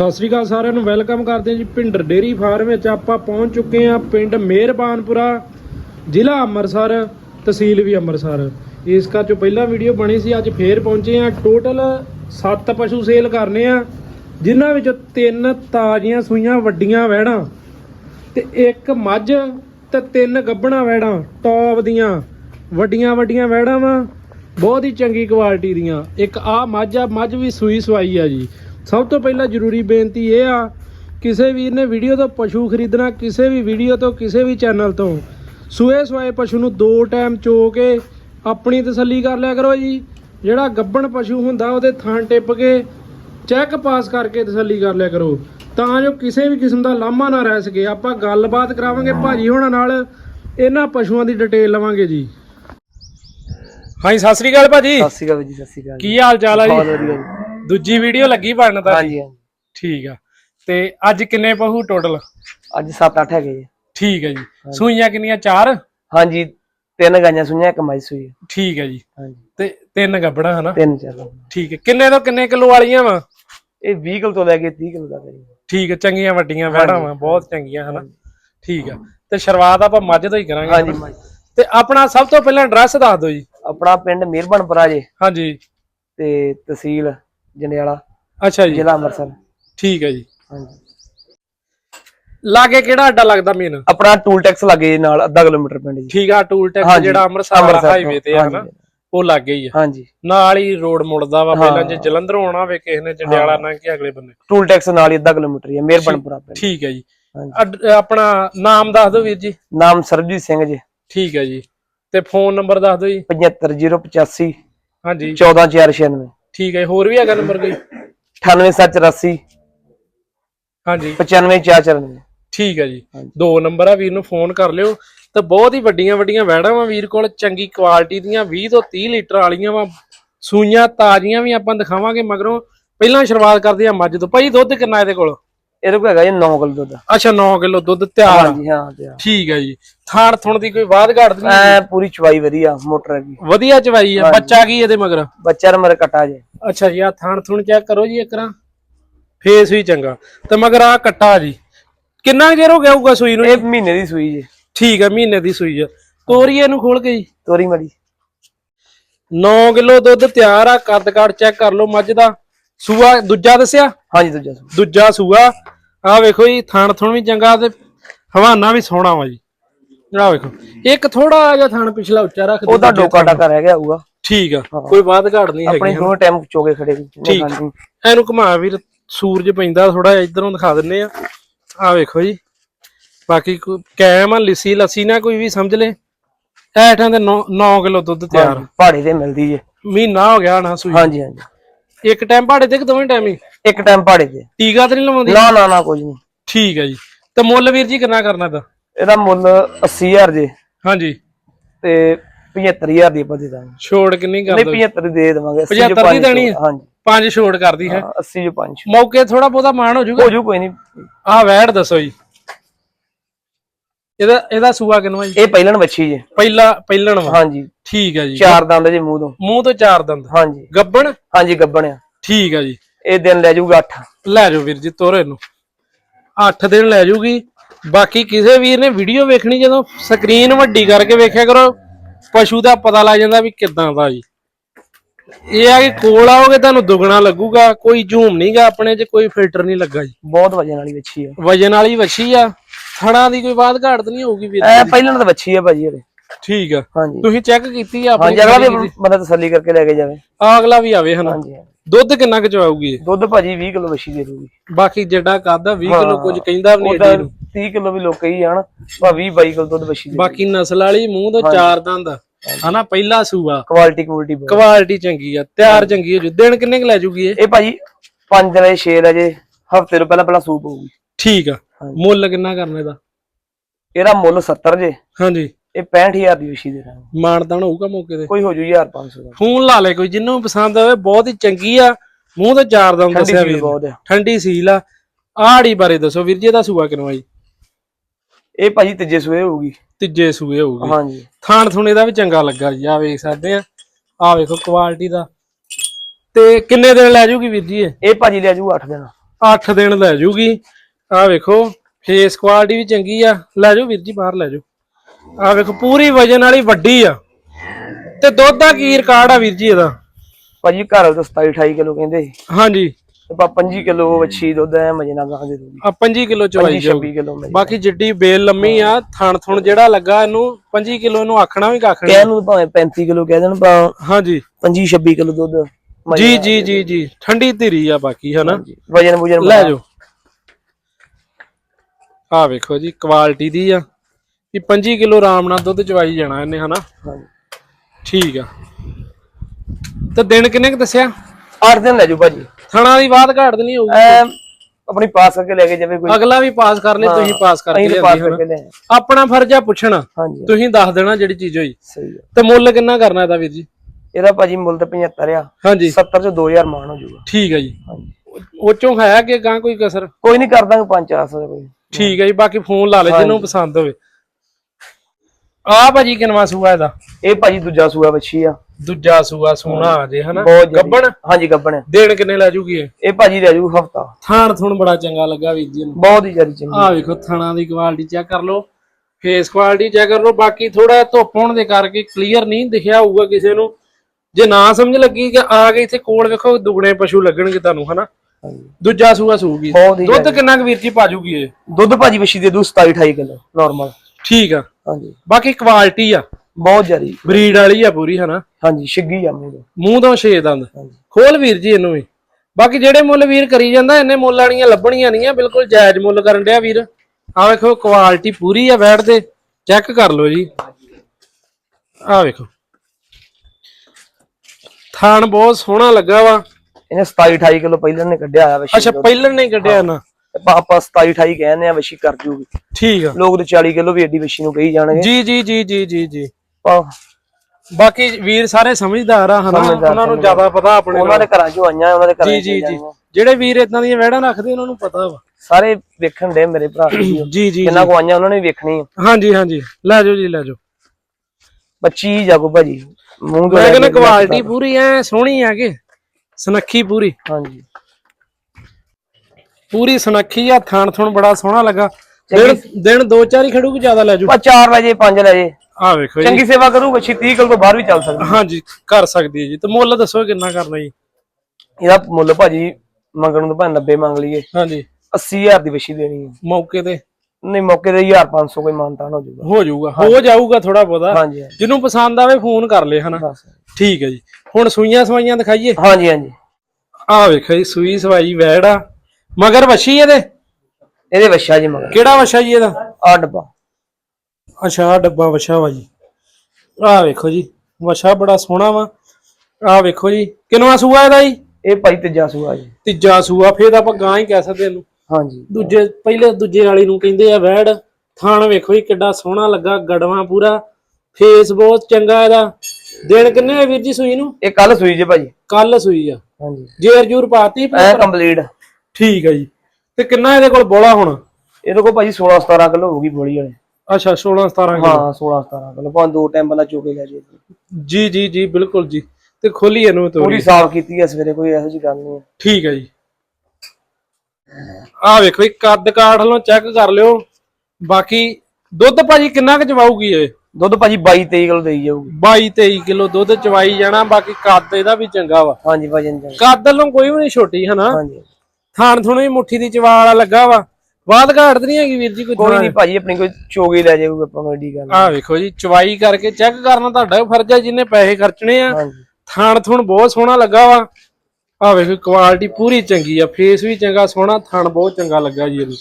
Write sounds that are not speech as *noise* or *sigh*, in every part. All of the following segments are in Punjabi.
ਸਤਿ ਸ੍ਰੀ ਅਕਾਲ ਸਾਰਿਆਂ ਨੂੰ, ਵੈਲਕਮ ਕਰਦੇ ਹਾਂ ਜੀ ਭਿੰਡਰ ਡੇਰੀ ਫਾਰਮ ਵਿੱਚ। ਆਪਾਂ ਪਹੁੰਚ ਚੁੱਕੇ ਹਾਂ ਪਿੰਡ ਮਿਹਰਬਾਨਪੁਰਾ, ਜ਼ਿਲ੍ਹਾ ਅੰਮ੍ਰਿਤਸਰ, ਤਹਿਸੀਲ ਵੀ ਅੰਮ੍ਰਿਤਸਰ। ਇਸ ਕਾ ਚੋਂ ਪਹਿਲਾਂ ਵੀਡੀਓ ਬਣੀ ਸੀ, ਅੱਜ ਫੇਰ ਪਹੁੰਚੇ ਹਾਂ। ਟੋਟਲ 7 ਪਸ਼ੂ ਸੇਲ ਕਰਨੇ ਆ, ਜਿਨ੍ਹਾਂ ਵਿੱਚੋਂ ਤਿੰਨ ਤਾਜ਼ੀਆਂ ਸੂਈਆਂ, ਵੱਡੀਆਂ ਵਹਿੜਾਂ ਤੇ ਇੱਕ ਮੱਝ ਤੇ ਤਿੰਨ ਗੱਬਣਾ ਵਹਿੜਾਂ ਟੌਪ ਦੀਆਂ। ਵੱਡੀਆਂ ਵੱਡੀਆਂ ਵਹਿੜਾਂ ਵਾ, ਬਹੁਤ ਹੀ ਚੰਗੀ ਕੁਆਲਿਟੀ ਦੀਆਂ। ਇੱਕ ਆ ਮੱਝ ਆ, ਮੱਝ ਵੀ ਸੂਈ ਸਵਾਈ ਆ ਜੀ। ਸਭ ਤੋਂ ਪਹਿਲਾਂ ਜ਼ਰੂਰੀ ਬੇਨਤੀ ਇਹ ਆ ਕਿਸੇ ਵੀਰ ਨੇ ਵੀਡੀਓ ਤੋਂ ਪਸ਼ੂ ਖਰੀਦਣਾ ਕਿਸੇ ਵੀ ਵੀਡੀਓ ਤੋਂ ਕਿਸੇ ਵੀ ਚੈਨਲ ਤੋਂ ਸੂਏ ਸਵਾਏ ਪਸ਼ੂ ਨੂੰ ਦੋ ਟਾਈਮ ਚੋ ਕੇ ਆਪਣੀ ਤਸੱਲੀ ਕਰ ਲਿਆ ਕਰੋ ਜੀ। ਜਿਹੜਾ ਗੱਬਣ ਪਸ਼ੂ ਹੁੰਦਾ ਉਹਦੇ ਥਾਂ ਟਿੱਪ ਕੇ ਚੈੱਕ ਪਾਸ ਕਰਕੇ ਤਸੱਲੀ ਕਰ ਲਿਆ ਕਰੋ। ਤਾਂ ਜੋ ਕਿਸੇ ਵੀ ਕਿਸਮ ਦਾ ਲਾਮਾ ਨਾ ਰਹਿ ਸਕੇ। ਆਪਾਂ ਗੱਲਬਾਤ ਕਰਾਵਾਂਗੇ ਭਾਜੀ ਹੋਣਾ ਨਾਲ ਇਹਨਾਂ ਪਸ਼ੂਆਂ ਦੀ ਡਿਟੇਲ ਲਵਾਂਗੇ ਜੀ। ਹਾਂਜੀ ਸਤਿ ਸ੍ਰੀ ਅਕਾਲ ਭਾਜੀ। ਸਤਿ ਸ਼੍ਰੀ ਅਕਾਲ ਜੀ ਸਤਿ ਸ਼੍ਰੀ ਅਕਾਲ ਕੀ ਹਾਲ ਚਾਲ ਆ ਬਹੁਤ ਜੀ ਵਧੀਆ ਜੀ। ਦੂਜੀ ਵੀਡੀਓ ਲੱਗੀ ਬਣਨ ਤਾਂ ਹਾਂਜੀ ਹਾਂਜੀ। ਠੀਕ ਆ। ਤੇ ਅੱਜ ਕਿੰਨੇ ਪਸ਼ੂ ਟੋਟਲ ਅੱਜ 7-8 ਹੈਗੇ ਜੀ। ਠੀਕ ਹੈ ਜੀ। ਸੂਈਆਂ ਕਿੰਨੀਆਂ? ਚਾਰ? ਹਾਂਜੀ ਤਿੰਨ ਗਾਈਆਂ ਸੁਈਆਂ ਇੱਕ ਮਾਈ ਸੂਈ। ਠੀਕ ਹੈ ਜੀ। ਹਾਂਜੀ। ਤੇ ਤਿੰਨ ਗੱਬੜਾ ਹਨਾ? ਤਿੰਨ ਚੱਲ ਠੀਕ ਹੈ ਕਿੰਨੇ ਤੋਂ ਕਿੰਨੇ ਕਿਲੋ ਵਾਲੀਆਂ ਵਾ? ਇਹ 20 ਕਿਲੋ ਤੋਂ ਲੈ ਕੇ 30 ਕਿਲੋ ਤੱਕ ਜੀ। ਠੀਕ ਹੈ ਚੰਗੀਆਂ ਵੱਡੀਆਂ ਵਹਿੜਾਂ ਵਾ ਬਹੁਤ ਚੰਗੀਆਂ ਹਨਾ? ਠੀਕ ਆ। ਤੇ ਸ਼ੁਰੂਆਤ ਆਪਾਂ ਮੱਝ ਤੋਂ ਹੀ ਕਰਾਂਗੇ। ਹਾਂਜੀ ਮਾਈ ਤੇ ਆਪਣਾ ਸਭ ਤੋਂ ਪਹਿਲਾਂ ਐਡਰੈਸ ਦੱਸ ਦਿਓ ਜੀ। ਆਪਣਾ ਪਿੰਡ ਮਿਹਰਬਾਨਪੁਰਾ ਜੇ। ਹਾਂਜੀ। ਤੇ ਤਹਿਸੀਲ ਜੰਡਿਆਲਾ। ਅੱਛਾ ਜੀ। ਜ਼ਿਲ੍ਹਾ ਅੰਮ੍ਰਿਤਸਰ। ਠੀਕ ਹੈ ਜੀ। ਹਾਂਜੀ। ਲਾਗੇ ਕਿਹੜਾ ਅੱਡਾ ਲੱਗਦਾ ਮੇਨ ਆਪਣਾ ਟੂਲ ਟੈਕਸ ਲੱਗੇ ਨਾਲ ਅੱਧਾ ਕਿਲੋਮੀਟਰ ਪਿੰਡ ਜੀ। ਠੀਕ ਆ ਟੂਲ ਟੈਕਸ ਹਾਂਜੀ, ਜਿਹੜਾ ਅੰਮ੍ਰਿਤਸਰ ਅੰਮ੍ਰਿਤਸਰ ਹਾਈਵੇ ਤੇ। ਆ ਹਾਂਜੀ। ਹਨਾ ਉਹ ਲੱਗੇ ਹੀ ਆ। ਹਾਂਜੀ। ਨਾਲ ਹੀ ਰੋਡ ਮੁੜਦਾ ਵਾ ਪਹਿਲਾਂ। ਜੇ ਜਲੰਧਰੋਂ ਆਉਣਾ ਹੋਵੇ ਕਿਸੇ ਨੇ ਜੰਡਿਆਲਾ ਲੰਘ ਕੇ ਅਗਲੇ ਬੰਨੇ। ਟੂਲ ਟੈਕਸ ਨਾਲ ਹੀ ਅੱਧਾ ਕਿਲੋਮੀਟਰ ਹੀ ਹੈ ਮਿਹਰਬਾਨਪੁਰਾ ਪਿੰਡ। ਠੀਕ ਹੈ ਜੀ। ਹਾਂਜੀ। ਅੱਡ- ਆਪਣਾ ਨਾਮ ਦੱਸ ਦਿਓ ਵੀਰ ਜੀ। ਨਾਮ ਸਰਬਜੀਤ ਸਿੰਘ ਜੀ। ਠੀਕ ਹੈ ਜੀ। ਤੇ ਫੋਨ ਨੰਬਰ ਦੱਸ ਦਿਓ ਜੀ। 75085 ਹਾਂਜੀ। 14496 ਠੀਕ ਹੈ ਹੋਰ ਵੀ ਹੈਗਾ ਨੰਬਰ ਕੋਈ? 98784 ਹਾਂਜੀ। 95494 ਠੀਕ ਹੈ ਜੀ। ਦੋ ਨੰਬਰ ਆ ਵੀਰ ਨੂੰ ਫੋਨ ਕਰ ਲਿਓ। ਤੇ ਬਹੁਤ ਹੀ ਵੱਡੀਆਂ ਵੱਡੀਆਂ ਵੈੜਾਂ ਵਾ ਵੀਰ ਕੋਲ। ਚੰਗੀ ਕੁਆਲਿਟੀ ਦੀਆਂ 20 ਤੋਂ 30 ਲੀਟਰ ਵਾਲੀਆਂ ਵਾ। ਸੂਈਆਂ ਤਾਜ਼ੀਆਂ ਵੀ ਆਪਾਂ ਦਿਖਾਵਾਂਗੇ ਮਗਰੋਂ ਪਹਿਲਾਂ ਸ਼ੁਰੂਆਤ ਕਰਦੇ ਆ ਮੱਝ ਤੋਂ। ਭਾਈ ਦੁੱਧ ਕਿੰਨਾ ਇਹਦੇ ਕੋਲ? ਇਹਦੇ ਕੋਲ ਹੈਗਾ ਜੀ 9 ਕਿਲੋ ਦੁੱਧ। ਅੱਛਾ 9 ਕਿਲੋ ਦੁੱਧ ਤਿਆਰ ਆ। ਹਾਂਜੀ ਹਾਂ ਤੇ ਠੀਕ ਹੈ ਜੀ। ਥਾਣ ਥੁਣ ਦੀ ਕੋਈ ਬਾਤ ਘਾਟ ਨਹੀਂ? ਐ ਪੂਰੀ ਚਵਾਈ ਵਧੀਆ ਮੋਟਰ ਹੈਗੀ। ਵਧੀਆ ਚਵਾਈ ਆ। ਬੱਚਾ ਕੀ ਇਹਦੇ ਮਗਰ? ਬੱਚਾ ਮਰ ਕਟਾ ਜੇ। ਅੱਛਾ ਜੀ ਆ ਥਾਣ ਥੁਣ ਚੈੱਕ ਕਰੋ ਜੀ ਇੱਕ ਰਾਂ ਫੇਸ ਵੀ ਚੰਗਾ। ਤੇ ਮਗਰ ਆ ਕੱਟਾ ਜੀ। ਕਿੰਨਾ ਚਿਰ ਹੋ ਗਿਆ ਹੋਊਗਾ ਸੂਈ ਨੂੰ ਇਹ ਮਹੀਨੇ ਦੀ ਸੂਈ ਜੇ। ਠੀਕ ਹੈ ਮਹੀਨੇ ਦੀ ਸੂਈ ਆ। ਤੋਰੀਏ ਨੂੰ ਖੋਲ ਕੇ ਜੀ। ਤੋਰੀ ਮੜੀ। 9 ਕਿਲੋ ਦੁੱਧ ਤਿਆਰ ਆ। ਕੱਦ ਕਾਠ ਚੈੱਕ ਕਰ ਲਓ ਮੱਝ ਦਾ। ਸੂਆ ਦੂਜਾ ਦੱਸਿਆ? ਹਾਂਜੀ ਦੂਜਾ ਦੂਜਾ ਸੂਆ। ਆ ਵੇਖੋ ਜੀ ਥਣ ਥੁਣ ਵੀ ਚੰਗਾ ਤੇ ਹਵਾਨਾ ਵੀ ਸੋਹਣਾ ਵਾ ਜੀ। ਆ ਵੇਖੋ ਇੱਕ ਥੋੜਾ ਜਿਹਾ ਥਣ ਪਿਛਲਾ ਉੱਚਾ ਰੱਖ ਦਿਓ। ਉਹਦਾ ਡੋਕਾ ਡਾਕਾ ਰਹਿ ਗਿਆ ਹੋਊਗਾ। ਠੀਕ ਆ ਕੋਈ ਬਾਤ ਘਾਟ ਨਹੀਂ ਆਪਣੇ ਹੈਗੀ। ਦੋਵੇਂ ਟਾਈਮ ਚੋਗੇ ਖੜੇ ਸੀ। ਠੀਕ। ਇਹਨੂੰ ਘੁਮਾ ਵੀਰ ਸੂਰਜ ਪੈਂਦਾ ਥੋੜਾ ਜਿਹਾ ਇਧਰੋਂ ਦਿਖਾ ਦਿੰਨੇ ਆ। ਆ ਵੇਖੋ ਜੀ। ਬਾਕੀ ਕੈਮ ਆ ਲਿੱਸੀ ਲੱਸੀ ਨਾ ਕੋਈ ਵੀ ਸਮਝ ਲੇ। ਐਠਾਂ ਦੇ 9 ਕਿਲੋ ਦੁੱਧ ਤਿਆਰ। ਪਹਾੜੀ ਤੇ ਮਿਲਦੀ ਜੇ। ਮਹੀਨਾ ਹੋ ਗਿਆ ਨਾ ਸੂਈ। ਹਾਂਜੀ ਹਾਂਜੀ। ਇੱਕ ਟਾਈਮ ਭਾੜੇ ਤੇ ਕਿ ਦੋਵੇਂ ਟਾਈਮ ਹੀ? ਇੱਕ ਟਾਈਮ ਪਹਾੜੀ ਤੇ। ਟੀਕਾ ਤੇ ਨਹੀਂ ਲਵਾਉਂਦੀ? ਨਾ ਨਾ ਨਾ ਕੁਝ ਨਹੀਂ। ਠੀਕ ਹੈ ਜੀ। ਤੇ ਮੁੱਲ ਵੀਰ ਜੀ ਕਿੰਨਾ ਕਰਨਾ ਦਾ ਇਹਦਾ ਮੁੱਲ 80000 ਜੇ। ਹਾਂਜੀ। ਤੇ 75000 ਦੀ ਆਪਾਂ ਦੇ ਦਾਂਗੇ। ਛੋੜ ਕਿੰਨੀ ਕਰ ਨਹੀਂ ਦੋ 75 ਦੇ ਦੇਵਾਂਗੇ 80 75 ਦੀ ਪੰਜ ਦੇਣੀ ਹੈ? ਹਾਂਜੀ। ਪੰਜ ਛੋੜ ਕਰਦੀ ਹੈ। ਹਾਂ, 80 ਜੋ 5 ਮੌਕੇ ਥੋੜਾ ਬਹੁਤਾ ਮਾਣ ਹੋ ਜਾਊਗਾ। ਹੋ ਜੂ ਕੋਈ ਨਹੀਂ। ਆਹ ਵੈੜ ਦੱਸੋ ਜੀ। ਇਹਦਾ ਇਹਦਾ ਸੂਆ ਕਿੰਨਾ ਜੀ? ਇਹ ਪਹਿਲਣ ਬੱਚੀ ਜੇ। ਪਹਿਲਾ ਪਹਿਲਣ ਵਾ ਹਾਂਜੀ। ਠੀਕ ਹੈ ਜੀ। ਚਾਰ ਦੰਦ ਜੇ ਮੂੰਹ ਤੋਂ। ਮੂੰਹ ਤੋਂ ਚਾਰ ਦੰਦ। ਹਾਂਜੀ। ਗੱਬਣ? ਹਾਂਜੀ ਗੱਬਣਿਆ ਠੀਕ ਹੈ ਜੀ। ਇਹ ਦਿਨ ਲੈ ਜਾਊਗਾ 8 ਲੈ ਜਾਓ ਵੀਰ ਜੀ ਤੋਰੇ ਨੂੰ। 8 ਦਿਨ ਲੈ ਜਾਊਗੀ ਬਾਕੀ ਕਿਸੇ ਵੀਰ ਨੇ ਵੀਡੀਓ ਵੇਖਣੀ ਜਦੋਂ ਸਕਰੀਨ ਵੱਡੀ ਕਰਕੇ ਵੇਖਿਆ ਕਰੋ ਪਸ਼ੂ ਦਾ ਪਤਾ ਲੱਗ ਜਾਂਦਾ ਵੀ ਕਿੱਦਾਂ ਦਾ ਜੀ। ਇਹ ਆ ਕਿ ਕੋਲ ਆਓਗੇ ਤੁਹਾਨੂੰ ਦੁੱਗਣਾ ਲੱਗੂਗਾ। ਕੋਈ ਝੂਮ ਨਹੀਂਗਾ ਆਪਣੇ 'ਚ ਕੋਈ ਫਿਲਟਰ ਨਹੀਂ ਲੱਗਾ ਜੀ। ਬਹੁਤ ਵਜਨ ਵਾਲੀ ਬੱਚੀ ਹੈ ਵਜਨ ਵਾਲੀ ਵੱਛੀ ਆ। ਥਣਾ ਦੀ ਕੋਈ ਬਾਤ ਘਾਟ ਤਾਂ ਨਹੀਂ ਹੋਊਗੀ ਵੀਰ ਐ ਪਹਿਲਣ ਤਾਂ ਬੱਚੀ ਹੈ ਭਾਜੀ ਇਹਦੇ ਠੀਕ ਆ। ਹਾਂਜੀ। ਤੁਸੀਂ ਚੈੱਕ ਕੀਤੀ ਆ ਆਪਣੀ ਅਗਲਾ ਵੀ ਬੰਦਾ ਤਸੱਲੀ ਕਰਕੇ ਲੈ ਕੇ ਜਾਵੇ। ਆਹ ਅਗਲਾ ਵੀ ਆਵੇ ਹਨਾ। ਹਾਂਜੀ ਹਾਂਜੀ। ਦੁੱਧ ਕਿੰਨਾ ਕੁ ਚਵਾਊਗੀ ਇਹ? ਦੁੱਧ ਭਾਜੀ 20 ਕਿਲੋ ਬੱਚੀ ਦੇ ਦੂਗੀ। ਬਾਕੀ ਜਿਹੜਾ ਕਾਦਾ 20 ਕਿਲੋ ਕੁਝ ਕਹਿੰਦਾ ਵੀ ਨਹੀਂ ਉਹਦਾ ਏਡੀ ਨੂੰ। 30 ਕਿਲੋ ਵੀ ਲੋਕ ਹੀ ਆਣ ਭਾ 20 22 ਕਿਲੋ ਦੁੱਧ ਬੱਚੀ ਦੇ ਬਾਕੀ ਨਸਲ ਵਾਲੀ ਮੂੰਹ ਤੋਂ ਚਾਰ ਦੰਦ ਹਨਾ ਪਹਿਲਾ ਸੂਆ। ਕੁਆਲਿਟੀ ਕੁਆਲਿਟੀ ਬਹੁਤ। ਕੁਆਲਿਟੀ ਚੰਗੀ ਆ। ਤਿਆਰ ਚੰਗੀ ਆ ਜੀ। ਦਿਨ ਕਿੰਨੇ ਕੁ ਲੈ ਜੂਗੀ ਇਹ? ਇਹ ਭਾਜੀ 5 ਦਿਨ 6 ਦਾ ਜੇ। ਹਫ਼ਤੇ ਤੋਂ ਪਹਿਲਾਂ ਪਹਿਲਾਂ ਸੂਪ ਹੋਊਗੀ। ਠੀਕ ਆ। ਹਾਂਜੀ। ਮੁੱਲ ਕਿੰਨਾ ਕਰਨੇ ਦਾ ਇਹਦਾ ਮੁੱਲ 70 ਜੇ। ਹਾਂਜੀ। ਇਹ 65000 ਦੀ ਬੱਚੀ ਦੇ ਦਾਂਗੇ। ਮਾਨਦਾਨ ਹੋਊਗਾ ਮੌਕੇ ਤੇ। ਕੋਈ ਹੋ ਜੂ 1500 ਦਾ। ਫੋਨ ਲਾ ਲੈ ਕੋਈ ਜਿੰਨੂੰ ਪਸੰਦ ਆਵੇ ਬਹੁਤ ਹੀ ਚੰਗੀ ਆ। ਮੂੰਹ ਤੋਂ ਚਾਰ ਦੰਦ ਠੰਡੀ ਦੱਸਿਆ ਸੀਲ ਵੀ ਬਹੁਤ ਆ। ਠੰਡੀ ਸੀਲ ਆ। ਆੜੀ ਬਾਰੇ ਦੱਸੋ ਵੀਰ ਜੀ ਇਹਦਾ ਸੂਆ ਕਿਨਵਾ ਜੀ? ਇਹ ਭਾਜੀ ਤੀਜੇ ਸੂਏ ਹੋਊਗੀ। ਤੀਜੇ ਸੂਏ ਹੋਊਗੀ। ਹਾਂਜੀ। ਥਾਣ ਥੁਣੇ ਦਾ ਵੀ ਚੰਗਾ ਲੱਗਾ ਜੀ। ਆ ਵੇਖ ਸਕਦੇ ਆ। ਆ ਵੇਖੋ ਕੁਆਲਿਟੀ ਦਾ। ਤੇ ਕਿੰਨੇ ਦਿਨ ਲੈ ਜੂਗੀ ਵੀਰ ਜੀ ਇਹ? ਇਹ ਭਾਜੀ ਲੈ ਜੂ 8 ਦਿਨ। 8 ਦਿਨ ਲੈ ਜੂਗੀ। ਆ ਵੇਖੋ ਫੇਸ ਕੁਆਲਿਟੀ ਵੀ ਚੰਗੀ ਆ। ਲੈ ਜਾਓ ਵੀਰ ਜੀ ਬਾਹਰ ਲੈ ਜਾਓ। ਆ ਵੇਖੋ ਪੂਰੀ ਵਜਨ ਵਾਲੀ ਵੱਡੀ ਆ। ਤੇ ਦੁੱਧ ਦਾ ਕੀ ਰਿਕਾਰਡ ਆ ਵੀਰ ਜੀ ਇਹਦਾ? ਭਾਜੀ ਘਰ ਤਾਂ 27 28 ਕਿਲੋ ਕਹਿੰਦੇ। ਹਾਂਜੀ। ਤੇ ਪਾ 25 ਕਿਲੋ ਵੱਛੀ ਦੁੱਧ ਐ ਮਜੇ ਨਾਲ ਗਾਂ ਦੇ ਦੂਗੀ ਆ 25 ਕਿਲੋ ਚਵਾਈ 25 ਜਾਊਗੀ 26 ਕਿਲੋ ਮਿਲ ਬਾਕੀ ਜਿੱਡੀ ਬੇਲ ਲੰਮੀ ਆ ਥਣ ਥੁਣ ਜਿਹੜਾ ਲੱਗਾ ਇਹਨੂੰ 25 ਕਿਲੋ ਇਹਨੂੰ ਆਖਣਾ ਵੀ ਕੱਖ ਨਹੀਂ। ਨੂੰ ਭਾਵੇਂ 35 ਕਿਲੋ ਕਹਿ ਦੇਣ ਭਾਵੇਂ ਹਾਂਜੀ। 25 26 ਕਿਲੋ ਦੁੱਧ। ਜੀ। ਜੀ ਜੀ ਜੀ। ਠੰਡੀ ਧੀਰੀ ਆ ਬਾਕੀ ਹਨਾ। ਵਜਨ ਵੁਜਨ ਲੈ। ਜਾਓ। ਆ ਵੇਖੋ ਜੀ ਕੁਆਲਿਟੀ ਦੀ ਆ। ਕਿ 25 ਕਿਲੋ ਆਰਾਮ ਨਾਲ ਦੁੱਧ ਚਵਾਈ ਜਾਣਾ ਇਹਨੇ ਹਨਾ? ਠੀਕ ਆ। ਤੇ ਦਿਨ ਕਿੰਨੇ ਕ ਦੱਸਿਆ? 8 ਦਿਨ ਲੈ ਜਾਓ ਭਾਜੀ। ਥਣਾ ਦੀ ਬਾਤ ਘਾਟ ਨਹੀਂ ਹੋਊਗੀ? ਆਪਣੀ ਪਾਸ ਕਰਕੇ ਲੈ ਕੇ ਜਾਵੇ ਕੋਈ। ਅਗਲਾ ਵੀ ਪਾਸ ਕਰ ਲੇ ਤੁਸੀਂ ਪਾਸ ਕਰਕੇ ਅਸੀਂ ਪਾਸ ਲਿਆਂਦੀ। ਲੈ ਆਪਣਾ ਫਰਜ਼ ਆ ਪੁੱਛਣਾ। ਹਾਂਜੀ। ਤੁਸੀਂ ਦੱਸ ਦੇਣਾ ਜਿਹੜੀ ਚੀਜ਼ ਹੋਈ। ਸਹੀ ਹੈ ਤੇ ਮੁੱਲ ਕਿੰਨਾ ਕਰਨਾ ਇਹਦਾ ਵੀਰ ਜੀ? ਇਹਦਾ ਭਾਜੀ ਮੁੱਲ ਤਾਂ 75 ਆ। ਹਾਂਜੀ। 70 ਚ 2000 ਮਾਨ ਹੋ ਜਾਊਗਾ। ਠੀਕ ਹੈ ਜੀ। ਹਾਂਜੀ। ਉਹ ਚੋਂ ਹੈ ਕਿ ਗਾਂ ਕੋਈ ਕਸਰ? ਕੋਈ ਨਹੀਂ ਕਰ ਦਾਂਗੇ 5-400 ਦਾ ਕੋਈ। ਠੀਕ ਹੈ ਜੀ ਬਾਕੀ ਫੋਨ ਲਾ ਲੈ ਜਿਹਨੂੰ ਪਸੰਦ ਹੋਵੇ। ਆ ਭਾਜੀ ਕਿਨਵਾ ਸੂਆ ਇਹਦਾ? ਇਹ ਭਾਜੀ ਦੂਜਾ ਸੂਆ ਵੱਛੀ ਆ। ਦੂਜਾ ਸੂਆ ਸੋਨਾ ਆ ਜੇ ਹਨਾ। ਗੱਬਣ? ਹਾਂਜੀ ਗੱਬਣ। ਦੇਣ ਕਿੰਨੇ ਲੈ ਜੂਗੀ ਇਹ? ਇਹ ਭਾਜੀ ਲੈ ਜਾਊ ਹਫਤਾ। ਥਾਣ ਥੁਣ ਬੜਾ ਚੰਗਾ ਲੱਗਾ ਵੀਰ ਜੀ ਨੂੰ ਬਹੁਤ ਹੀ ਜ਼ਿਆਦਾ ਚੰਗੀ। ਆ ਵੇਖੋ ਥਾਣਾ ਦੀ ਕੁਆਲਿਟੀ ਚੈੱਕ ਕਰ ਲਓ। ਫੇਸ ਕੁਆਲਿਟੀ ਚੈੱਕ ਕਰ ਲਓ। ਬਾਕੀ ਥੋੜਾ ਧੁੱਪ ਹੋਣ ਦੇ ਕਰਕੇ ਕਲੀਅਰ ਨਹੀਂ ਦਿਖਿਆ ਹੋਊਗਾ ਕਿਸੇ ਨੂੰ। ਜੇ ਨਾ ਸਮਝ ਲੱਗੀ ਕਿ ਆ ਕੇ ਇੱਥੇ ਕੋਲ ਵੇਖੋ ਦੁਗਣੇ ਪਸ਼ੂ ਲੱਗਣਗੇ ਤੁਹਾਨੂੰ ਹਨਾ? ਦੂਜਾ ਸੂਆ ਸੂਗੀ। ਬਹੁਤ ਹੀ ਦੁੱਧ ਕਿੰਨਾ ਕੁ ਵੀਰ ਜੀ ਪਾਜੂਗੀ ਇਹ? ਦੁੱਧ ਭਾਜੀ ਵੱਛੀ ਦੇ ਦੂ 27-28 ਕਿਲੋ ਨਾਰਮਲ ਠੀਕ ਆ। ਹਾਂਜੀ। ਬਾਕੀ ਕੁਆਲਿਟੀ ਆ। ਬਹੁਤ ਜਿਆਦੀ। ਬਰੀਡ ਵਾਲੀ ਆ ਪੂਰੀ ਹਨਾ? ਹਾਂਜੀ ਛਿੱਗੀ ਆ ਮੂੰਹ ਤੋਂ। ਮੂੰਹ ਤੋਂ ਛੇ ਦੰਦ। ਹਾਂਜੀ। ਖੋਲ ਵੀਰ ਜੀ ਇਹਨੂੰ ਵੀ। ਬਾਕੀ ਜਿਹੜੇ ਮੁੱਲ ਵੀਰ ਕਰੀ ਜਾਂਦਾ ਇਹਨੇ ਮੁੱਲ ਵਾਲੀਆਂ ਲੱਭਣੀਆਂ ਨਹੀਂ ਆ। ਬਿਲਕੁਲ ਜਾਇਜ਼ ਮੁੱਲ ਕਰਨ ਡਿਆ ਵੀਰ। ਆ ਵੇਖੋ ਕੁਆਲਿਟੀ ਪੂਰੀ ਆ ਬੈਠ ਦੇ। ਚੈੱਕ ਕਰ ਲਓ ਜੀ। ਆ ਵੇਖੋ। ਥਾਣ ਬਹੁਤ ਸੋਹਣਾ ਲੱਗਾ ਵਾ। ਇਹਨੇ 27-28 ਕਿਲੋ ਪਹਿਲਾਂ ਨੇ ਕੱਢਿਆ ਆ ਵੱਛੀ ਅੱਛਾ ਪਹਿਲਾਂ ਨਹੀਂ ਕੱਢਿਆ ਨਾ। ਆਪਾਂ 27-28 ਕਹਿੰਦੇ ਆ ਵੱਛੀ ਕਰ ਜੂਗੀ। ਠੀਕ ਆ। ਲੋਕ ਤੇ 40 ਕਿਲੋ ਵੀ ਐਡੀ ਵੱਛੀ ਨੂੰ ਕਹੀ ਜਾਣਗੇ। ਜੀ ਜੀ ਜੀ ਜੀ ਜੀ ਜੀ। ਬਾਕੀ ਵੀਰ ਸਾਰੇ ਸਮਝਦਾਰ ਆ ਹਨਾ? ਉਹਨਾਂ ਨੂੰ ਜ਼ਿਆਦਾ ਪਤਾ ਆਪਣੇ ਉਹਨਾਂ ਦੇ ਘਰਾਂ ਚੋਂ ਆਈਆਂ ਉਹਨਾਂ ਦੇ ਘਰਾਂ ਜੀ ਜੀ। ਜਿਹੜੇ ਵੀਰ ਇਦਾਂ ਦੀਆਂ ਵਹਿੜਾਂ ਰੱਖਦੇ ਉਹਨਾਂ ਨੂੰ ਪਤਾ ਵਾ। ਸਾਰੇ ਵੇਖਣ ਦੇ ਮੇਰੇ ਭਰਾ। ਜੀ। *clears throat* ਜੀ ਜਿੰਨਾ ਕੋ ਆਈਆਂ ਉਹਨਾਂ ਨੇ ਵੇਖਣੀ। ਹਾਂਜੀ ਹਾਂਜੀ। ਲੈ ਜਾਓ ਜੀ ਲੈ ਜਾਓ। ਬੱਚੀ ਜਾਗੋ ਭਾਜੀ। ਮੂੰਹ ਤੋਂ ਮੈਂ ਕਹਿੰਦਾ ਕੁਆਲਿਟੀ ਪੂਰੀ ਐ ਸੋਹਣੀ ਆ ਕਿ ਸੁਨੱਖੀ ਪੂਰੀ। ਹਾਂਜੀ। ਪੂਰੀ ਸੁਨੱਖੀ ਆ ਥਣ ਥਣ ਬੜਾ ਸੋਹਣਾ ਲੱਗਾ। ਦਿਨ ਦਿਨ ਦੋ ਚਾਰ ਹੀ ਖੜੂਗੀ ਜ਼ਿਆਦਾ ਲੈ ਜੂ ਪਾ 4 ਵਜੇ 5 ਵਜੇ ਆ ਵੇਖੋ ਜੀ। ਚੰਗੀ ਸੇਵਾ ਕਰੂ ਬੱਚੀ 30 ਕਿਲੋ ਤੋਂ ਬਾਹਰ ਵੀ ਚੱਲ ਸਕਦੀ। ਹਾਂਜੀ ਕਰ ਸਕਦੀ ਹੈ ਜੀ। ਤੇ ਮੁੱਲ ਦੱਸੋ ਕਿੰਨਾ ਕਰਨਾ ਜੀ? ਇਹਦਾ ਮੁੱਲ ਭਾਜੀ ਮੰਗਣ ਨੂੰ ਭਾਵੇਂ 90 ਮੰਗ ਲਈਏ। ਹਾਂਜੀ। 80000 ਦੀ ਬੱਚੀ ਦੇਣੀ ਹੈ। ਮੌਕੇ ਤੇ। ਨਹੀਂ ਮੌਕੇ ਤੇ 1500 ਕੋਈ ਮਾਨਤਾਨ ਹੋ ਜਾਊਗਾ। ਹੋ ਜਾਊਗਾ ਹੋ ਜਾਊਗਾ ਥੋੜਾ ਬਹੁਤਾ। ਹਾਂਜੀ ਹਾਂਜੀ, ਜਿਹਨੂੰ ਪਸੰਦ ਆਵੇ ਫੋਨ ਕਰ ਲੈ ਹਨਾ। ਬਸ। ਠੀਕ ਹੈ ਜੀ। ਹੁਣ ਸੂਈਆਂ ਸਵਾਈਆਂ ਦਿਖਾਈਏ। ਹਾਂਜੀ ਹਾਂਜੀ। ਆ ਵੇਖੋ ਜੀ ਸੂਈ ਸਵਾਈ ਵੈੜ ਆ। ਮਗਰ ਵਛੀ ਇਹਦੇ? ਇਹਦੇ ਵੱਛਾ ਜੀ ਮਗਰ। ਕਿਹੜਾ ਵਛਾ ਜੀ ਇਹਦਾ? ਆ ਡੱਬਾ। ਅੱਛਾ ਆਹ ਡੱਬਾ ਵਛਾ ਵਾ ਜੀ। ਆਹ ਵੇਖੋ ਜੀ ਵਛਾ ਬੜਾ ਸੋਹਣਾ ਵਾ। ਆਹ ਵੇਖੋ ਜੀ ਕਿੰਨਵਾ ਸੂਆ ਇਹਦਾ ਜੀ? ਇਹ ਭਾਈ ਤੀਜਾ ਸੂਆ ਜੀ। ਤੀਜਾ ਸੂਆ ਫੇਰ ਆਪਾਂ ਗਾਂ ਹੀ ਕਹਿ ਸਕਦੇ ਇਹਨੂੰ। ਹਾਂਜੀ। ਦੂਜੇ ਪਹਿਲੇ ਦੂਜੇ ਵਾਲੀ ਨੂੰ ਕਹਿੰਦੇ ਆ ਵੈੜ ਥਾਣ ਵੇਖੋ ਜੀ ਕਿੱਡਾ ਸੋਹਣਾ ਲੱਗਾ ਗੜਵਾ ਪੂਰਾ। ਫੇਸ ਬਹੁਤ ਚੰਗਾ ਇਹਦਾ। ਦਿਨ ਕਿੰਨੇ ਹੋਏ ਵੀਰ ਜੀ ਸੂਈ ਨੂੰ? ਇਹ ਕੱਲ ਸੂਈ ਜੇ ਭਾਜੀ। ਕੱਲ ਸੂਈ ਆ। ਹਾਂਜੀ। ਜੇਰ ਜੂਰ ਪਾਤੀ ਐ ਕੰਪਲੀਟ ਠੀਕ ਆ ਜੀ। ਤੇ ਕਿੰਨਾ ਇਹਦੇ ਕੋਲ ਬੋਲਾ ਹੁਣ? ਇਹਦੇ ਕੋਲ ਭਾਜੀ 16 17 ਕਿਲੋ ਹੋਊਗੀ ਬੋਲੀ ਵਾਲੇ। ਅੱਛਾ 16 17 ਕਿਲੋ। ਹਾਂ 16 17 ਕਿਲੋ। ਭਾਵੇਂ ਦੋ ਟਾਈਮ ਬੰਦਾ ਚੋਕੇਗਾ ਜੀ ਜੀ ਜੀ ਜੀ ਬਿਲਕੁਲ ਜੀ। ਤੇ ਖੋਲੀ ਇਹਨੂੰ ਤੋਰੀ ਪੂਰੀ ਸਾਫ਼ ਕੀਤੀ ਹੈ ਸਵੇਰੇ ਕੋਈ ਇਹੋ ਜਿਹੀ ਗੱਲ ਨਹੀਂ ਹੈ ਠੀਕ ਹੈ ਜੀ। ਆਹ ਵੇਖੋ ਜੀ ਕੱਦ ਕਾਠ ਵੱਲੋਂ ਚੈੱਕ ਕਰ ਲਿਓ। ਬਾਕੀ ਦੁੱਧ ਭਾਜੀ ਕਿੰਨਾ ਕੁ ਚਵਾਊਗੀ ਇਹ? ਦੁੱਧ ਭਾਜੀ 22 23 ਕਿਲੋ ਦੇਈ ਜਾਊਗੀ। 22 23 ਕਿਲੋ ਦੁੱਧ ਚਵਾਈ ਜਾਣਾ ਬਾਕੀ ਕੱਦ ਇਹਦਾ ਵੀ ਚੰਗਾ ਵਾ। ਹਾਂਜੀ ਭਾਜੀ ਹਾਂਜੀ ਕੱਦ ਵੱਲੋਂ ਕੋਈ ਵੀ ਨਹੀਂ ਛੋਟੀ ਹਨਾ? ਹਾਂਜੀ। ਥਾਣ ਥੁਣ ਮੁੱਠੀ ਦੀ ਚਵਾ ਵਾਲਾ ਲੱਗਾ ਵਾ। ਬਾਦ ਘਾਟ ਨਹੀਂ ਹੈਗੀ ਵੀਰ ਜੀ ਕੋਈ ਕੋਈ ਨਹੀਂ ਭਾਜੀ ਆਪਣੀ ਕੋਈ ਚੋਗੀ ਲੈ ਜਾਊਗਾ ਆਪਾਂ ਨੂੰ ਏਡੀ ਗੱਲ ਆਹ ਵੇਖੋ ਜੀ ਚਵਾਈ ਕਰਕੇ ਚੈੱਕ ਕਰਨਾ ਤੁਹਾਡਾ ਫਰਜ਼ ਹੈ ਜਿੰਨੇ ਪੈਸੇ ਖਰਚਣੇ ਆ। ਥਾਣ ਥੁਣ ਬਹੁਤ ਸੋਹਣਾ ਲੱਗਾ ਵਾ। ਆ ਵੇਖੋ ਕੁਆਲਿਟੀ ਪੂਰੀ ਚੰਗੀ ਆ ਫੇਸ ਵੀ ਚੰਗਾ ਸੋਹਣਾ ਥਣ ਬਹੁਤ ਚੰਗਾ ਲੱਗਾ ਜੀ ਇਹਨੂੰ।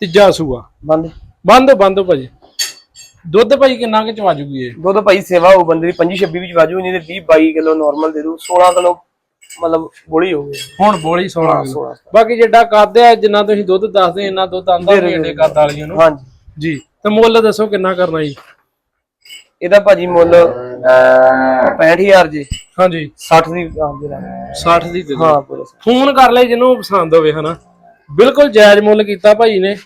ਤੀਜਾ ਸੂਆ। ਬੰਦ। ਬੰਦ ਬੰਦ ਭਾਜੀ। ਦੁੱਧ ਭਾਜੀ ਕਿੰਨਾ ਕੁ ਚਵਾ ਜੂਗੀ ਇਹ? ਦੁੱਧ ਭਾਜੀ ਸੇਵਾ ਹੋ ਬੰਦੇ ਦੀ 25 26 ਵਿੱਚ ਵਾਜੂ ਨਹੀਂ ਤੇ 20 22 ਕਿਲੋ ਨਾਰਮਲ ਦੇ ਦੂ 16 ਕਿਲੋ ਮਤਲਬ ਬੋਲੀ ਹੋ ਗਈ ਹੁਣ ਬੋਲੀ ਸੋਹਣਾ 16 ਬਾਕੀ ਜਿੱਡਾ ਕੱਦ ਆ ਜਿੰਨਾ ਤੁਸੀਂ ਦੁੱਧ ਦੱਸਦੇ ਇੰਨਾ ਦੁੱਧ ਆਂਦਾ ਵੀ ਏਡੇ ਕੱਦ ਵਾਲੀਆਂ ਨੂੰ। ਹਾਂਜੀ। ਜੀ ਤੇ ਮੁੱਲ ਦੱਸੋ ਕਿੰਨਾ ਕਰਨਾ ਜੀ? ਇਹਦਾ ਭਾਜੀ ਮੁੱਲ 65000 ਜੀ। ਹਾਂਜੀ। 60 ਦੀ ਆਉਂਦੇ ਰਾਂ 60 ਦੀ ਦੇ ਦਿਓ। ਹਾਂ ਪੂਰੇ ਫੋਨ ਕਰ ਲੈ ਜਿਹਨੂੰ ਪਸੰਦ ਹੋਵੇ ਹਨਾ। ਬਿਲਕੁਲ ਜਾਇਜ਼ ਮੁੱਲ ਕੀਤਾ ਭਾਈ ਨੇ।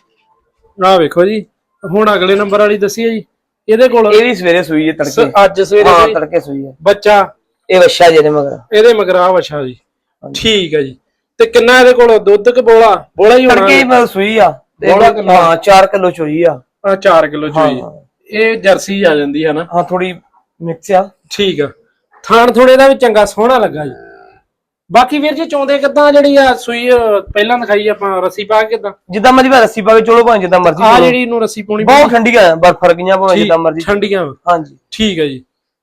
ਆਹ ਵੇਖੋ ਜੀ ਹੁਣ ਅਗਲੇ ਨੰਬਰ ਵਾਲੀ ਦੱਸੀਏ ਜੀ। ਇਹਦੇ ਕੋਲ ਇਹ ਵੀ ਸਵੇਰੇ ਸੂਈ ਹੈ ਤੜਕੇ। ਅੱਜ ਸਵੇਰੇ ਹਾਂ ਤੜਕੇ ਸੂਈ ਹੈ। ਬੱਚਾ। ਇਹ ਵੱਛਾ ਜਿਹਦੇ ਮਗਰ। ਇਹਦੇ ਮਗਰਾ ਵਛਾ ਜੀ। ਠੀਕ ਹੈ ਜੀ। ਤੇ ਕਿੰਨਾ ਇਹਦੇ ਕੋਲ? ਦੁੱਧ ਕਿ ਬੋਲਾ? ਬੋਲਾ ਹੀ ਹੋਣਾ ਤੜਕੇ ਹੀ। ਬਸ ਸੂਈ ਆ। ਤੇ ਬੋਲਾ ਕਿੰਨਾ? ਹਾਂ 4 ਕਿਲੋ ਚੋਈ ਆ। ਆ 4 ਕਿਲੋ ਚੋਈ ਹਾਂ। ਇਹ ਜਰਸੀ ਆ ਜਾਂਦੀ ਹੈ ਨਾ ਹਾਂ ਥੋੜੀ ਮਿਕਸ ਆ ਠੀਕ ਆ। ਥਾਣ ਥੋੜੇ ਦਾ ਵੀ ਚੰਗਾ ਸੋਹਣਾ ਲੱਗਾ ਜੀ। ਬਾਕੀ ਵੀਰ ਜੀ ਚੋਂਦੇ ਕਿਦਾਂ ਜਿਹੜੀ ਆ ਸੂਈ ਪਹਿਲਾਂ ਦਿਖਾਈ ਆਪਾਂ ਰੱਸੀ ਪਾ ਕੇ ਕਿਦਾਂ? ਜਿੱਦਾਂ ਮਰਜ਼ੀ ਭਾਵੇਂ ਰੱਸੀ ਪਾ ਕੇ ਚੋਲੋ ਭਾਵੇਂ ਜਿੱਦਾਂ ਮਰਜ਼ੀ ਆ। ਜਿਹੜੀ ਇਹਨੂੰ ਰੱਸੀ ਪਾਉਣੀ ਬਹੁਤ ਠੰਡੀਆਂ ਆ ਬਰਫ ਫਰਕੀਆਂ ਭਾਵੇਂ ਜਿੱਦਾਂ ਮਰਜ਼ੀ। ਠੰਡੀਆਂ। ਵਾ। ਹਾਂਜੀ। ਠੀਕ ਹੈ ਜੀ।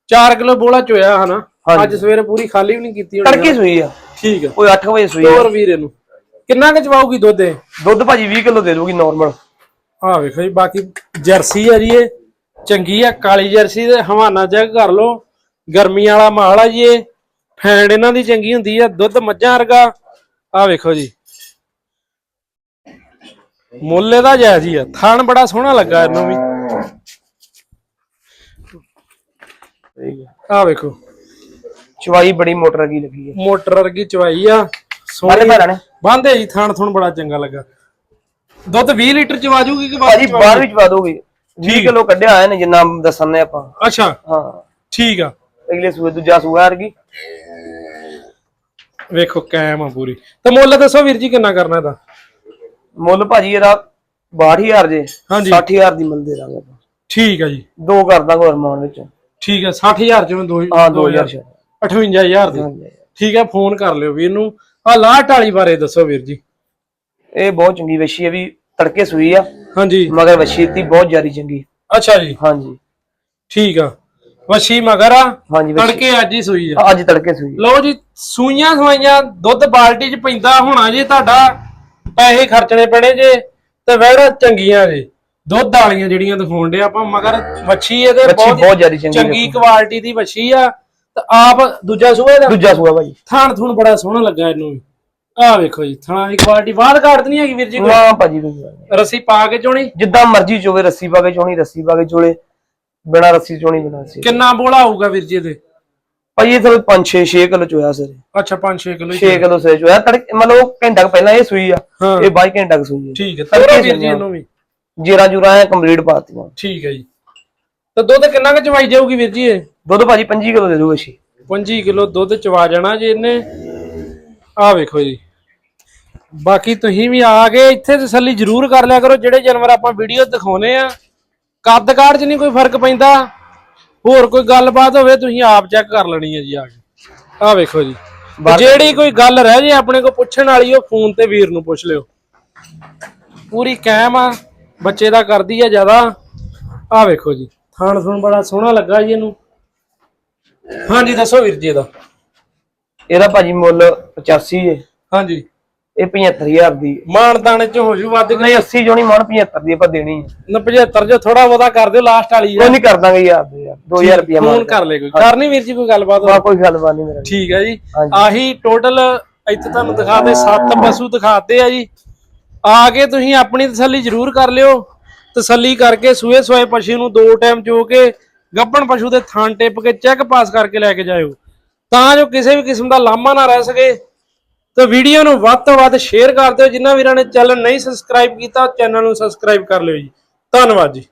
4 ਕਿਲੋ ਬੋਲਾ ਚੋਇਆ ਹਨਾ। ਹਾਂਜੀ। ਅੱਜ ਸਵੇਰੇ ਪੂਰੀ ਖਾਲੀ ਵੀ ਨਹੀਂ ਕੀਤੀ ਹੋਣੀ। ਤੜਕੇ ਸੂਈ ਆ। ਠੀਕ ਆ। ਕੋਈ 8 ਵਜੇ ਸੂਈ ਆ। ਹੋਰ ਵੀਰ ਇਹਨੂੰ। ਕਿੰਨਾ ਕੁ ਚਵਾਊਗੀ ਦੁੱਧ ਇਹ? ਦੁੱਧ ਭਾਜੀ 20 ਕਿਲੋ ਦੇ ਦੂਗੀ ਨਾਰਮਲ ਆ ਵੇਖੋ ਜੀ ਬਾਕੀ ਜਰਸੀ ਆ ਜੀ ਇਹ। ਚੰਗੀ ਆ ਕਾਲੀ ਜਰਸੀ ਤੇ ਹਵਾਨਾ ਚੈੱਕ ਕਰ ਲਓ। ਗਰਮੀ ਵਾਲਾ ਮਾਲ ਆ ਜੀ ਇਹ। ਫੈਂਡ ਇਹਨਾਂ ਦੀ ਚੰਗੀ ਹੁੰਦੀ ਆ ਦੁੱਧ ਮੱਝਾਂ ਵਰਗਾ। ਆ ਵੇਖੋ ਜੀ। ਮੁੱਲੇ ਦਾ ਜਾਇਜ਼ ਹੀ ਆ। ਥਣ ਬੜਾ ਸੋਹਣਾ ਲੱਗਾ ਇਹਨੂੰ ਵੀ। ਆ ਵੇਖੋ। ਚਵਾਈ ਬੜੀ ਮੋਟਰ ਕੀ ਲੱਗੀ ਹੈ ਮੋਟਰ ਵਰਗੀ ਚਵਾਈ ਆ। ਸੋਹਣੀ ਭਾਰਾ ਨੇ ਬੰਦੇ ਜੀ ਥਣ ਥਣ ਬੜਾ ਚੰਗਾ ਲੱਗਾ। ਦੁੱਧ 20 ਲੀਟਰ ਚਵਾ ਜੂਗੀ ਕਿ ਭਾਜੀ ਬਾਹਰ ਪਾ ਦੋਗੇ। 20 ਕਿਲੋ ਕੱਢਿਆ ਆਇਆ ਨੇ ਜਿੰਨਾ ਦੱਸਣ ਨੇ ਆਪਾਂ। ਅੱਛਾ। ਹਾਂ। ਠੀਕ ਆ। ਅਗਲੇ ਸੂਏ ਦੂਜਾ ਸੂਆ ਵਰਗੀ ਵੇਖੋ ਕਾਇਮ ਆ ਪੂਰੀ। ਤੇ ਮੁੱਲ ਦੱਸੋ ਵੀਰ ਜੀ ਕਿੰਨਾ ਕਰਨਾ ਇਹਦਾ? ਮੁੱਲ ਭਾਜੀ ਇਹਦਾ 62000 ਜੇ ਹਾਂਜੀ। 60000 ਦੀ ਮੁੱਲ ਦੇ ਦਾਂਗੇ ਆਪਾਂ। ਠੀਕ ਆ ਜੀ। ਦੋ ਕਰ ਦਾਂਗੇ ਹੋਰ ਮਾਨ ਵਿੱਚ। ਠੀਕ ਆ 60000 ਚ ਮੈਂ ਦੋ ਹਾਂ 2000 ਛੱਡ 58000 ਦੀ। ਠੀਕ ਆ ਫੋਨ ਕਰ ਲਿਓ ਵੀਰ ਨੂੰ। ਆ ਲਾਟ ਵਾਲੀ ਬਾਰੇ ਦੱਸੋ ਵੀਰ ਜੀ। ਇਹ ਬਹੁਤ ਚੰਗੀ ਵੱਛੀ ਹੈ ਵੀ ਤੜਕੇ ਸੂਈ ਆ। ਹਾਂਜੀ। ਮਗਰ ਵੱਛੀ ਬਹੁਤ ਜ਼ਿਆਦਾ ਚੰਗੀ। ਅੱਛਾ ਜੀ। ਹਾਂਜੀ। ਠੀਕ ਆ। ਵਸ਼ੀ ਮਗਰ ਆ। ਹਾਂਜੀ ਵੱਛੀ ਤੜਕੇ ਅੱਜ ਹੀ ਸੂਈ ਆ। ਅੱਜ ਤੜਕੇ ਸੂਈ ਲਓ ਜੀ ਸੂਈਆਂ ਸਵਾਈਆਂ ਦੁੱਧ ਬਾਲਟੀ 'ਚ ਪੈਂਦਾ ਹੋਣਾ ਜੀ ਤੁਹਾਡਾ। ਪੈਸੇ ਖਰਚਣੇ ਪੈਣੇ ਜੇ ਤੇ ਵੈੜਾ ਚੰਗੀਆਂ ਜੇ। ਦੁੱਧ ਵਾਲੀਆਂ ਜਿਹੜੀਆਂ ਦਿਖਾਉਣ ਦੇ ਆਪਾਂ ਮਗਰ ਵੱਛੀ ਇਹਦੇ ਵੱਛੀ ਬਹੁਤ ਜ਼ਿਆਦਾ ਚੰਗੀ ਚੰਗੀ ਕੁਆਲਿਟੀ ਦੀ ਵੱਛੀ ਆ। ਤੇ ਆਪ ਦੂਜਾ ਸੂਏ ਦਾ ਦੂਜਾ ਸੂਆ ਭਾਜੀ ਥਾਣ ਥੂਣ ਬੜਾ ਸੋਹਣਾ ਲੱਗਾ ਇਹਨੂੰ ਵੀ। ਆਹ ਵੇਖੋ ਜੀ ਥਾਣਾ ਦੀ ਕੁਆਲਿਟੀ ਬਾਹਰ ਨਹੀਂ ਹੈਗੀ ਵੀਰ ਜੀ ਕੋਈ। ਨਾ ਭਾਜੀ ਕੋਈ ਗੱਲ। ਰੱਸੀ ਪਾ ਕੇ ਚੋਣੀ? ਜਿੱਦਾਂ ਮਰਜ਼ੀ ਚੋਵੇ ਰੱਸੀ ਪਾ ਕੇ ਚੋਣੀ ਰੱਸੀ ਪਾ ਕੇ ਚੋਲੇ। ਬਿਨਾ ਰੱਸੀ ਚੋਣੀ ਬਿਨਾ ਰੱਸੀ। ਕਿੰਨਾ ਬੋਲਾ ਹੋਊਗਾ ਵੀਰ ਜੀ ਇਹਦੇ? ਭਾਜੀ ਇਹ ਥੋੜੇ 5 6 6 ਕਿਲੋ ਚੋਇਆ ਸਰ। ਅੱਛਾ 5-6 ਕਿਲੋ 6 ਕਿਲੋ ਸੇ ਚੋਇਆ। ਤੜਕੇ ਮਤਲਬ ਉਹ ਘੰਟਾ ਕੁ ਪਹਿਲਾਂ ਇਹ ਸੂਈ ਆ। ਹਾਂ। ਇਹ 22 ਘੰਟਾ ਕੁ ਸੂਈ ਆ। ਠੀਕ ਹੈ ਤੋਰਾ ਵੀਰ ਜੀ ਇਹਨੂੰ ਵੀ। ਜੀਰਾ ਜੂਰਾ ਐ ਕੰਪਲੀਟ ਪਾਤੀਆਂ ਠੀਕ ਹੈ ਜੀ। ਤੇ ਦੁੱਧ ਕਿੰਨਾ ਕੁ ਚਵਾਈ ਜਾਊਗੀ ਵੀਰ ਜੀ ਇਹ? ਦੁੱਧ ਭਾਜੀ 25 ਕਿਲੋ ਦੇ ਦੂ ਅੱਛੀ 25 ਕਿਲੋ ਦੁੱਧ ਚਵਾ ਜਾਣਾ ਜੀ ਇਹਨੇ। ਆਹ ਵੇਖੋ ਜੀ। ਬਾਕੀ ਤੁਸੀਂ ਵੀ ਆ ਕੇ ਇੱਥੇ ਤਸੱਲੀ ਜ਼ਰੂਰ ਕਰ ਲਿਆ ਕਰੋ ਜਿਹੜੇ ਜਾਨਵਰ ਆਪਾਂ ਵੀਡੀਓ ਦਿਖਾਉਨੇ ਆ। ਕੱਦ ਕਾਠ 'ਚ ਨਹੀਂ ਕੋਈ ਫ਼ਰਕ ਪੈਂਦਾ। ਹੋਰ ਕੋਈ ਗੱਲਬਾਤ ਹੋਵੇ ਤੁਸੀਂ ਆਪ ਚੈੱਕ ਕਰ ਲੈਣੀ ਹੈ ਜੀ ਆ ਕੇ। ਆਹ ਵੇਖੋ ਜੀ। ਜਿਹੜੀ ਕੋਈ ਗੱਲ ਰਹਿ ਜੇ ਆਪਣੇ ਕੋ ਪੁੱਛਣ ਵਾਲੀ ਉਹ ਫੋਨ ਤੇ ਵੀਰ ਨੂੰ ਪੁੱਛ ਲਿਓ। ਪੂਰੀ ਕਾਇਮ ਆ ਬੱਚੇ ਦਾ ਕਰਦੀ ਆ ਜ਼ਿਆਦਾ। ਆਹ ਵੇਖੋ ਜੀ। ਥਾਣ ਥੁਣ ਬੜਾ ਸੋਹਣਾ ਲੱਗਾ ਜੀ ਇਹਨੂੰ। ਹਾਂਜੀ ਦੱਸੋ ਵੀਰ ਜੀ ਇਹਦਾ। ਇਹਦਾ ਭਾਜੀ ਮੁੱਲ 85 ਜੇ। ਹਾਂਜੀ। ਇਹ 75000 ਦੀ। ਮਾਨ ਦਾਣੇ ਚ ਹੋ ਜੂ ਵੱਧ ਨਹੀਂ 80 ਜੋਣੀ ਮਣ 75 ਦੀ ਆਪਾਂ ਦੇਣੀ ਹੈ। ਨਾ 75 ਜੋ ਥੋੜਾ ਬਹੁਤਾ ਕਰ ਦਿਓ ਲਾਸਟ ਵਾਲੀ ਕੋਈ ਨਹੀਂ ਕਰ ਦਾਂਗੇ ਯਾਰ ਦੇ ਯਾਰ 2000 ਰੁਪਏ ਫੋਨ ਕਰ ਲੈ ਕੋਈ। ਕਰਨੀ ਵੀਰ ਜੀ ਕੋਈ ਗੱਲਬਾਤ? ਬਾ ਕੋਈ ਗੱਲਬਾਤ ਨਹੀਂ ਮੇਰਾ। ਠੀਕ ਹੈ ਜੀ। ਹਾਂਜੀ। ਆਹੀ ਟੋਟਲ ਇੱਥੇ ਤੁਹਾਨੂੰ ਦਿਖਾਤੇ 7 ਪਸ਼ੂ ਦਿਖਾਤੇ ਆ ਜੀ। ਆ ਕੇ ਤੁਸੀਂ ਆਪਣੀ ਤਸੱਲੀ ਜ਼ਰੂਰ ਕਰ ਲਿਓ। ਤਸੱਲੀ ਕਰਕੇ ਸੂਏ ਸੋਏ ਪਸ਼ੂ ਨੂੰ ਦੋ ਟਾਈਮ ਚੋ ਕੇ ਗੱਭਣ ਪਸ਼ੂ ਦੇ ਥਾਂ ਟਿੱਪ ਕੇ ਚੈੱਕ ਪਾਸ ਕਰਕੇ ਲੈ ਕੇ ਜਾਇਓ। ਤਾਂ ਜੋ ਕਿਸੇ ਵੀ ਕਿਸਮ ਦਾ ਲਾਮਾ ਨਾ ਰਹਿ ਸਕੇ। ਤੇ ਵੀਡੀਓ ਨੂੰ ਵੱਧ ਤੋਂ ਵੱਧ ਸ਼ੇਅਰ ਕਰ ਦਿਓ। ਜਿਨ੍ਹਾਂ ਵੀਰਾਂ ਨੇ ਚੈਨਲ ਨਹੀਂ ਸਬਸਕ੍ਰਾਈਬ ਕੀਤਾ ਚੈਨਲ ਨੂੰ ਸਬਸਕ੍ਰਾਈਬ ਕਰ ਲਿਓ ਜੀ। ਧੰਨਵਾਦ ਜੀ।